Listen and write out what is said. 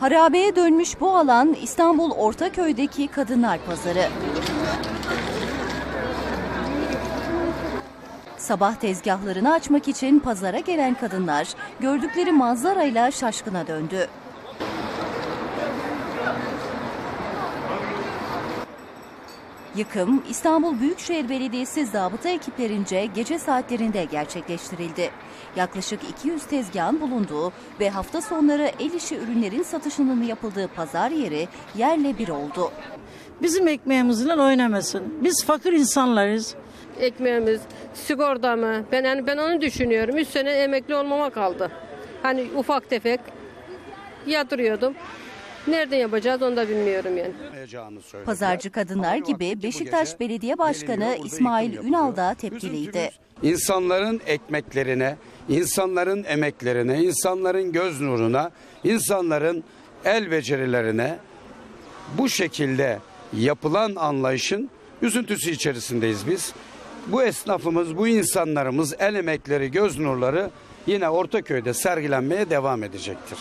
Harabeye dönmüş bu alan İstanbul Ortaköy'deki Kadınlar Pazarı. Sabah tezgahlarını açmak için pazara gelen kadınlar gördükleri manzarayla şaşkına döndü. Yıkım İstanbul Büyükşehir Belediyesi zabıta ekiplerince gece saatlerinde gerçekleştirildi. Yaklaşık 200 tezgahın bulunduğu ve hafta sonları el işi ürünlerin satışının yapıldığı pazar yeri yerle bir oldu. Bizim ekmeğimizle oynamasın. Biz fakir insanlarız. ekmeğimiz, sigorta mı? Ben yani ben onu düşünüyorum. 3 sene emekli olmama kaldı. Hani ufak tefek yatırıyordum. Nereden yapacağız onu da bilmiyorum yani. Pazarcı kadınlar gibi Beşiktaş Belediye Başkanı İsmail Ünal da tepkiliydi. İnsanların ekmeklerine, insanların emeklerine, insanların göz nuruna, insanların el becerilerine bu şekilde yapılan anlayışın üzüntüsü içerisindeyiz biz. Bu esnafımız, bu insanlarımız el emekleri, göz nurları yine Ortaköy'de sergilenmeye devam edecektir.